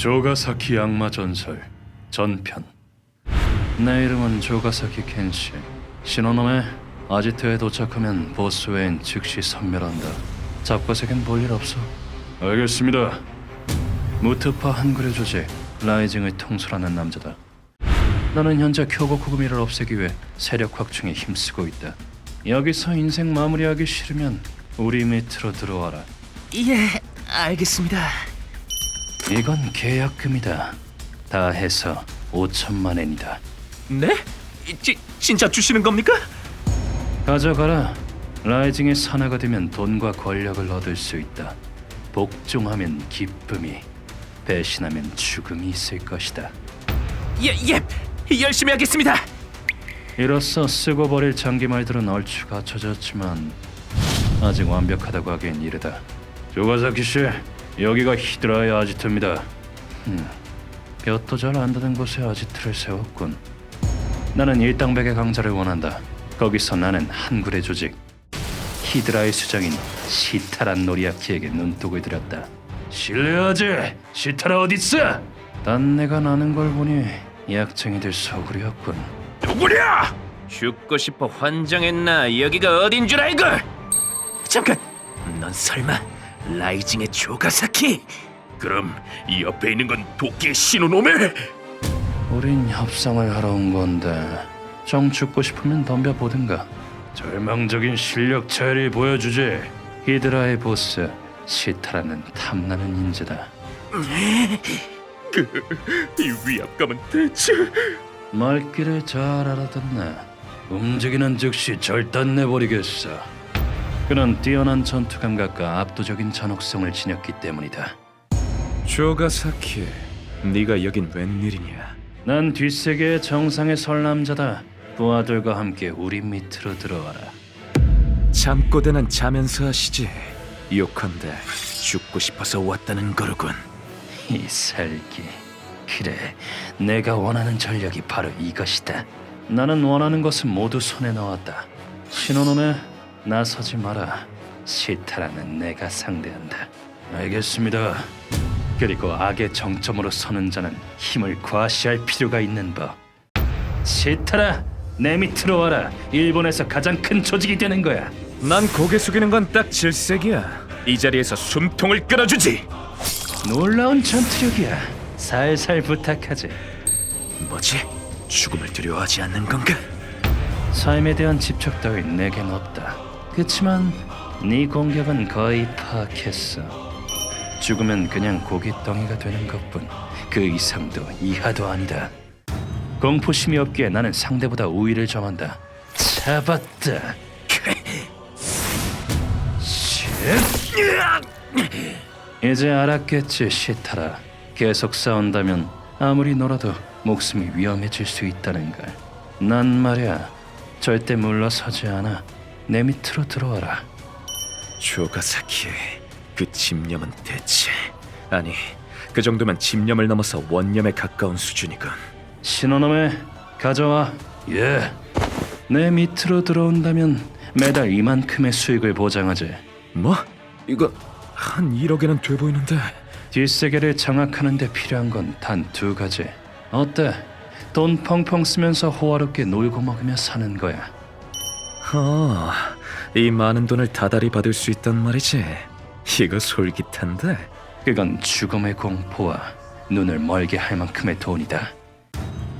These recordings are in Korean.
조가사키 악마 전설 전편. 내 이름은 조가사키 켄시 신호놈에 아지트에 도착하면 보스 외엔 즉시 섬멸한다. 잡과색엔 볼일 없어. 알겠습니다. 무트파 한그레 조직 라이징의 통솔하는 남자다. 나는 현재 쿄고쿠구미를 없애기 위해 세력 확충에 힘쓰고 있다. 여기서 인생 마무리하기 싫으면 우리 밑으로 들어와라. 예, 알겠습니다. 이건 계약금이다. 다 해서 5천만 엔이다. 네? 지, 진짜 주시는 겁니까? 가져가라. 라이징의 산하가 되면 돈과 권력을 얻을 수 있다. 복종하면 기쁨이, 배신하면 죽음이 있을 것이다. 예, 예, 열심히 하겠습니다. 이로써 쓰고 버릴 장기 말들은 얼추 갖춰졌지만 아직 완벽하다고 하기엔 이르다. 조가사키 씨, 여기가 히드라의 아지트입니다. 음, 볕도 잘안 드는 곳에 아지트를 세웠군. 나는 일당백의 강자를 원한다. 거기서 나는 한굴의 조직 히드라의 수장인 시타란 노리아키에게 눈독을 들였다. 실례하지, 시타라 어딨어? 딴 내가 나는 걸 보니 약쟁이들 소굴이었군. 누구냐? 죽고 싶어 환장했나? 여기가 어딘 줄 알고? 잠깐, 넌 설마 라이징의 조가사키? 그럼 이 옆에 있는 건 도끼의 신호놈에? 우린 협상을 하러 온 건데 정 죽고 싶으면 덤벼보든가 절망적인 실력 차이를 보여주지 히드라의 보스 시타라는 탐나는 인재다 이 위압감은 대체? 말귀를 잘 알아듣네 움직이는 즉시 절단 내버리겠어 그는 뛰어난 전투 감각과 압도적인 전혹성을 지녔기 때문이다 조가사키, 네가 여긴 웬일이냐? 난 뒷세계의 정상의 설남자다 부하들과 함께 우리 밑으로 들어와라 잠꼬대는 자면서 하시지. 욕한데 죽고 싶어서 왔다는 거로군. 이 살기 그래 내가 원하는 전략이 바로 이것이다 나는 원하는 것은 모두 손에 넣었다 신호놈에 나서지 마라 시타라는 내가 상대한다 알겠습니다 그리고 악의 정점으로 서는 자는 힘을 과시할 필요가 있는 법 시타라 내 밑으로 와라 일본에서 가장 큰 조직이 되는 거야 난 고개 숙이는 건 딱 질색이야. 이 자리에서 숨통을 끊어주지. 놀라운 전투력이야 살살 부탁하지 뭐지? 죽음을 두려워하지 않는 건가? 삶에 대한 집착 따윈 내겐 없다. 그치만 네 공격은 거의 파악했어. 죽으면 그냥 고깃덩이가 되는 것뿐 그 이상도 이하도 아니다. 공포심이 없기에 나는 상대보다 우위를 점한다. 잡았다. 쉿. 이제 알았겠지 시타라. 계속 싸운다면 아무리 놀아도 목숨이 위험해질 수 있다는 걸. 난 말이야 절대 물러서지 않아. 내 밑으로 들어와라. 조가사키, 그 집념은 대체 아니 그 정도면 집념을 넘어서 원념에 가까운 수준이군. 신호놈에 가져와. 예. 내 밑으로 들어온다면 매달 이만큼의 수익을 보장하지. 뭐? 이거 한 1억에는 돼 보이는데. 뒷세계를 장악하는 데 필요한 건 단 두 가지. 어때? 돈 펑펑 쓰면서 호화롭게 놀고 먹으며 사는 거야. 어, 이 많은 돈을 다달이 받을 수 있단 말이지. 이거 솔깃한데. 그건 죽음의 공포와 눈을 멀게 할 만큼의 돈이다.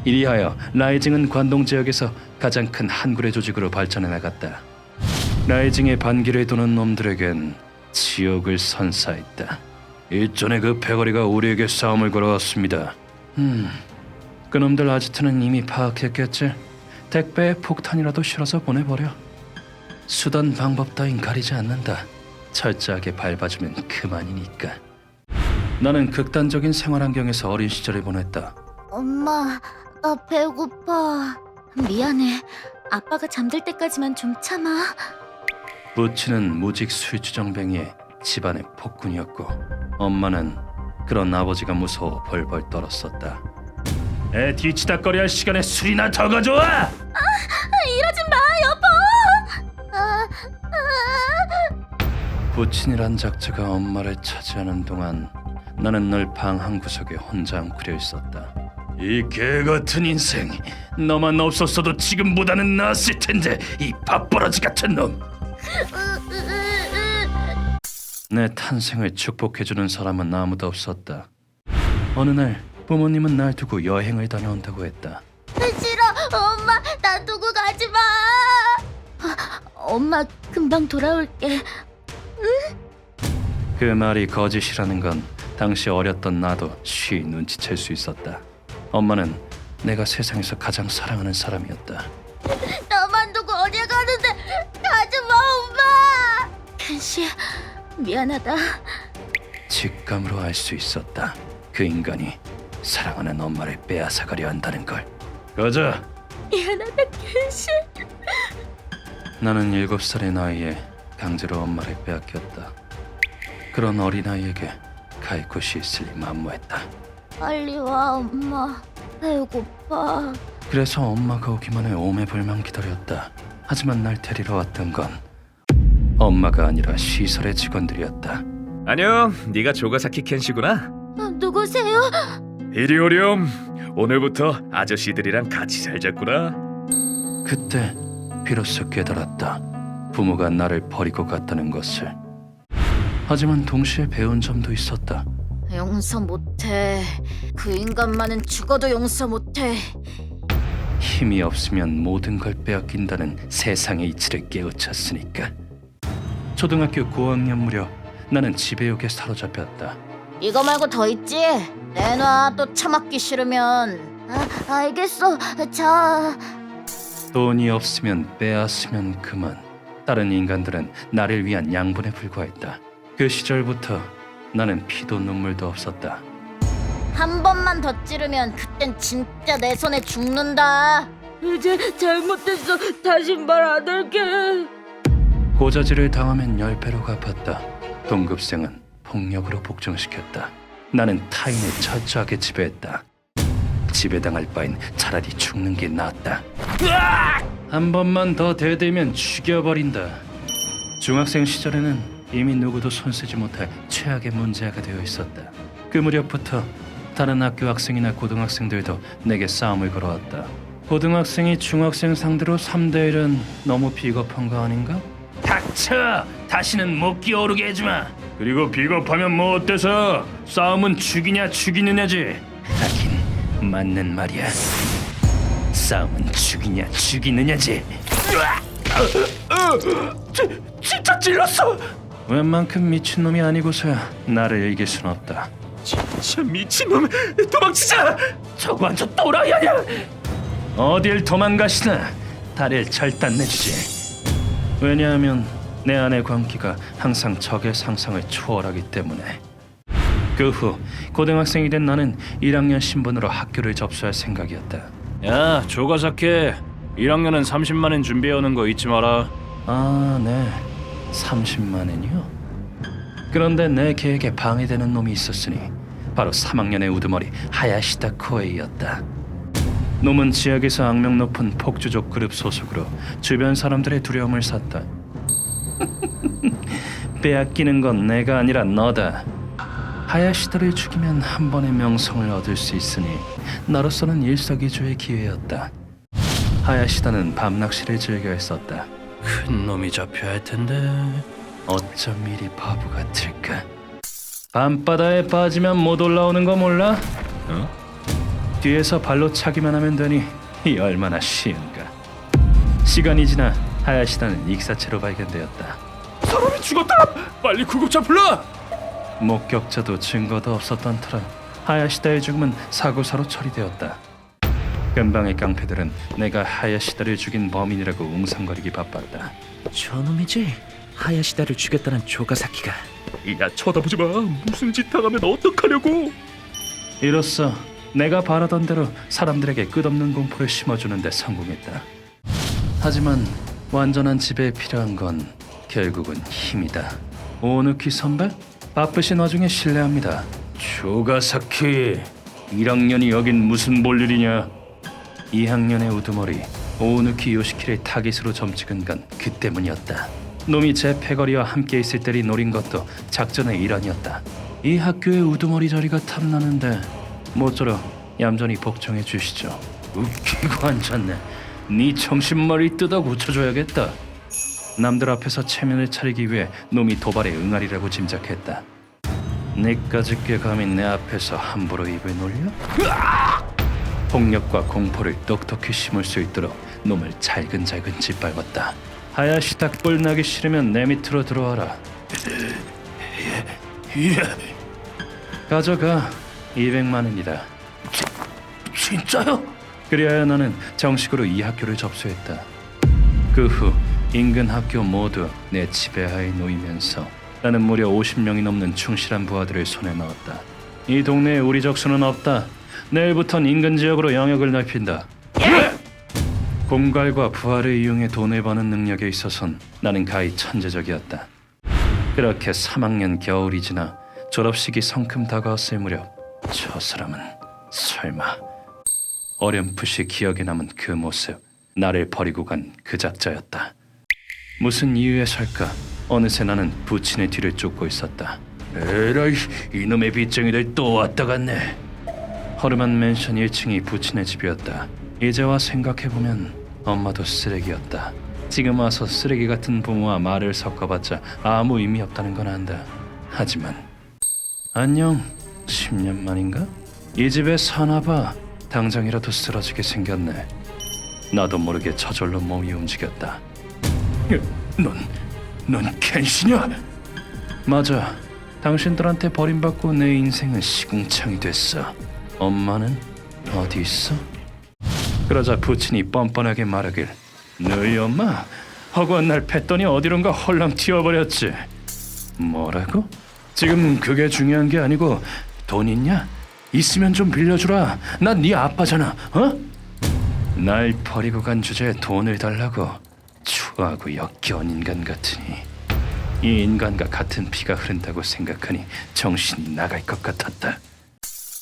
이리하여 라이징은 관동 지역에서 가장 큰 한굴의 조직으로 발전해 나갔다. 라이징의 반기를 도는 놈들에겐 지옥을 선사했다. 일전에 그 패거리가 우리에게 싸움을 걸어왔습니다. 음, 그놈들 아지트는 이미 파악했겠지. 택배에 폭탄이라도 실어서 보내버려. 수단 방법 따윈 가리지 않는다. 철저하게 밟아주면 그만이니까. 나는 극단적인 생활 환경에서 어린 시절을 보냈다. 엄마, 나 배고파. 미안해. 아빠가 잠들 때까지만 좀 참아. 부치는 무직 술주정뱅이의 집안의 폭군이었고 엄마는 그런 아버지가 무서워 벌벌 떨었었다. 애 뒤치다거리할 시간에 술이나 더 가져와! 이러지 마, 여보. 아, 아. 부친이란 작자가 엄마를 차지하는 동안 나는 늘 방 한 구석에 혼자 웅크려 있었다. 이 개 같은 인생, 너만 없었어도 지금보다는 나았을 텐데 이 밥버러지 같은 놈. 내 탄생을 축복해주는 사람은 아무도 없었다. 어느 날 부모님은 날 두고 여행을 다녀온다고 했다. 싫어, 엄마, 나 두고 가지 마. 아, 엄마 금방 돌아올게. 그 말이 거짓이라는 건 당시 어렸던 나도 쉬 눈치챌 수 있었다. 엄마는 내가 세상에서 가장 사랑하는 사람이었다. 나만 두고 어디 가는데 가지 마, 엄마. 켄시, 미안하다. 직감으로 알 수 있었다. 그 인간이 사랑하는 엄마를 빼앗아가려 한다는 걸. 가자. 미안하다, 켄시. 나는 일곱 살의 나이에 강제로 엄마를 빼앗겼다. 그런 어린아이에게 갈 곳이 있으리 만무했다. 빨리 와, 엄마. 배고파. 그래서 엄마가 오기만을 오매불망 기다렸다. 하지만 날 데리러 왔던 건 엄마가 아니라 시설의 직원들이었다. 안녕, 네가 조가사키 켄시구나. 어, 누구세요? 이리 오렴. 오늘부터 아저씨들이랑 같이 살자꾸나. 그때 비로소 깨달았다. 부모가 나를 버리고 갔다는 것을. 하지만 동시에 배운 점도 있었다. 용서 못해. 그 인간만은 죽어도 용서 못해. 힘이 없으면 모든 걸 빼앗긴다는 세상의 이치를 깨우쳤으니까. 초등학교 고학년 무렵 나는 지배욕에 사로잡혔다. 이거 말고 더 있지? 내놔. 또 처맞기 싫으면. 아, 알겠어. 자. 돈이 없으면 빼앗으면 그만. 다른 인간들은 나를 위한 양분에 불과했다. 그 시절부터 나는 피도 눈물도 없었다. 한 번만 더 찌르면 그땐 진짜 내 손에 죽는다. 이제 잘못했어. 다시 말 안 할게. 고자질을 당하면 열 배로 갚았다. 동급생은 폭력으로 복종시켰다. 나는 타인을 철저하게 지배했다. 지배당할 바엔 차라리 죽는 게 낫다. 한 번만 더 대들면 죽여버린다. 중학생 시절에는 이미 누구도 손쓰지 못할 최악의 문제가 되어 있었다. 그 무렵부터 다른 학교 학생이나 고등학생들도 내게 싸움을 걸어왔다. 고등학생이 중학생 상대로 3대 1은 너무 비겁한 거 아닌가? 닥쳐! 다시는 못 기어오르게 해주마. 그리고 비겁하면 뭐 어때서? 싸움은 죽이냐 죽이느냐지. 하긴 맞는 말이야. 싸움은 죽이냐 죽이느냐지. 지, 진짜 찔렀어. 웬만큼 미친 놈이 아니고서야 나를 이길 순 없다. 진짜 미친놈. 도망치자. 저거 완전 또라이 아니야? 어딜 도망가시나 다리를 절단 내주지. 왜냐하면 내 안의 광기가 항상 적의 상상을 초월하기 때문에. 그 후 고등학생이 된 나는 1학년 신분으로 학교를 접수할 생각이었다. 야 조가사키 1학년은 30만 원 준비해 오는 거 잊지 마라. 아 네, 30만 원이요. 그런데 내 계획에 방해되는 놈이 있었으니 바로 3학년의 우두머리 하야시다 코에이였다. 놈은 지역에서 악명 높은 폭주족 그룹 소속으로 주변 사람들의 두려움을 샀다. 빼앗기는 건 내가 아니라 너다. 하야시다를 죽이면 한 번의 명성을 얻을 수 있으니 나로서는 일석이조의 기회였다. 하야시다는 밤낚시를 즐겨 했었다. 큰 놈이 잡혀야 할 텐데 어쩜 이리 바보 같을까? 밤바다에 빠지면 못 올라오는 거 몰라? 어? 뒤에서 발로 차기만 하면 되니 이 얼마나 쉬운가. 시간이 지나 하야시다는 익사체로 발견되었다. 사람이 죽었다. 빨리 구급차 불러. 목격자도 증거도 없었던 터라 하야시다의 죽음은 사고사로 처리되었다. 근방의 깡패들은 내가 하야시다를 죽인 범인이라고 웅성거리기 바빴다. 저놈이지. 하야시다를 죽였다는 조가사키가. 야 쳐다보지 마. 무슨 짓 당하면 어떡하려고? 이로써 내가 바라던 대로 사람들에게 끝없는 공포를 심어주는 데 성공했다. 하지만 완전한 지배에 필요한 건 결국은 힘이다. 오누키 선배? 바쁘신 와중에 실례합니다. 조가사키 1학년이 여긴 무슨 볼일이냐? 2학년의 우두머리 오누키 요시키를 타깃으로 점찍은 건 그 때문이었다. 놈이 제 패거리와 함께 있을 때를 노린 것도 작전의 일환이었다. 이 학교의 우두머리 자리가 탐나는데 모쪼록 얌전히 복종해 주시죠. 웃기고 앉았네. 네 정신머리 뜯어 고쳐줘야겠다. 남들 앞에서 체면을 차리기 위해 놈이 도발에 응하리라고 짐작했다. 내까지 꽤 감히 내 앞에서 함부로 입을 놀려? 폭력과 공포를 똑똑히 심을 수 있도록 놈을 잘근잘근 짓밟았다. 하야시 닭볼 나기 싫으면 내 밑으로 들어와라. 예. 가져가 200만 원이다. 진짜요? 그리하여 나는 정식으로 이 학교를 접수했다. 그 후 인근 학교 모두 내 지배하에 놓이면서 나는 무려 50명이 넘는 충실한 부하들을 손에 넣었다. 이 동네에 우리 적수는 없다. 내일부턴 인근 지역으로 영역을 넓힌다. 공갈과 부하를 이용해 돈을 버는 능력에 있어선 나는 가히 천재적이었다. 그렇게 3학년 겨울이 지나 졸업식이 성큼 다가왔을 무렵 저 사람은 설마 어렴풋이 기억에 남은 그 모습 나를 버리고 간 그 작자였다. 무슨 이유에설까 어느새 나는 부친의 뒤를 쫓고 있었다. 에라이 이놈의 빚쟁이들 또 왔다 갔네. 허름한 맨션 1층이 부친의 집이었다. 이제와 생각해보면 엄마도 쓰레기였다. 지금 와서 쓰레기 같은 부모와 말을 섞어봤자 아무 의미 없다는 건 안다. 하지만 안녕 10년 만인가? 이 집에 사나 봐 당장이라도 쓰러지게 생겼네. 나도 모르게 저절로 몸이 움직였다. 넌, 넌 켄시냐? 맞아. 당신들한테 버림받고 내 인생은 시궁창이 됐어. 엄마는 어디 있어? 그러자 부친이 뻔뻔하게 말하길 너희 엄마 허구한 날 팼더니 어디론가 헐렁 튀어버렸지. 뭐라고? 지금 그게 중요한 게 아니고 돈 있냐? 있으면 좀 빌려주라. 난 네 아빠잖아. 어? 날 버리고 간 주제에 돈을 달라고 추하고 역겨운 인간 같으니 이 인간과 같은 피가 흐른다고 생각하니 정신이 나갈 것 같았다.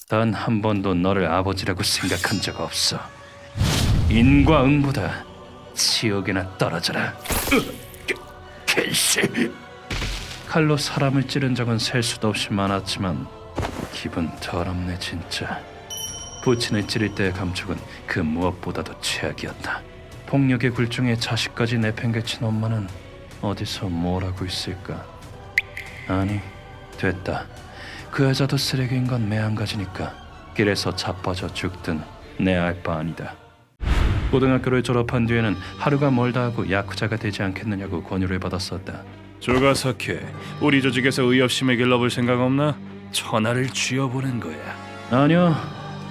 단 한 번도 너를 아버지라고 생각한 적 없어. 인과응보다 지옥에나 떨어져라. 켄시. 칼로 사람을 찌른 적은 셀 수도 없이 많았지만 기분 더럽네 진짜. 부친을 찌를 때의 감촉은 그 무엇보다도 최악이었다. 폭력의 굴중에 자식까지 내팽개친 엄마는 어디서 뭘 하고 있을까? 아니, 됐다. 그 여자도 쓰레기인 건 매한가지니까 길에서 자빠져 죽든 내 알 바 아니다. 고등학교를 졸업한 뒤에는 하루가 멀다 하고 야쿠자가 되지 않겠느냐고 권유를 받았었다. 조가사케, 우리 조직에서 의협심을 길러볼 생각 없나? 천하를 쥐어보는 거야. 아니요,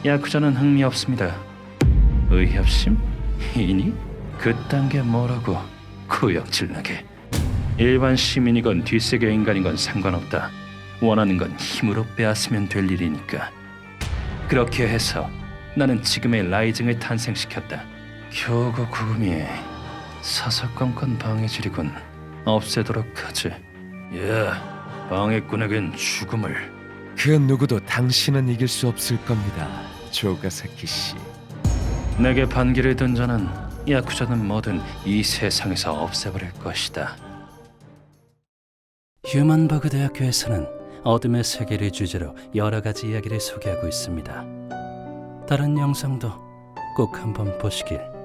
야쿠자는 흥미 없습니다. 의협심? 이니? 그딴 게 뭐라고? 구역질나게. 일반 시민이건 뒷세계 인간이건 상관없다. 원하는 건 힘으로 빼앗으면 될 일이니까. 그렇게 해서 나는 지금의 라이징을 탄생시켰다. 교고 구금이 사사건건 방해질이군. 없애도록 하지. 야, 방해꾼에겐 죽음을. 그 누구도 당신은 이길 수 없을 겁니다. 조가사키 씨. 내게 반기를 든 자는 야쿠자는 뭐든 이 세상에서 없애버릴 것이다. 휴먼버그 대학교에서는 어둠의 세계를 주제로 여러 가지 이야기를 소개하고 있습니다. 다른 영상도 꼭 한번 보시길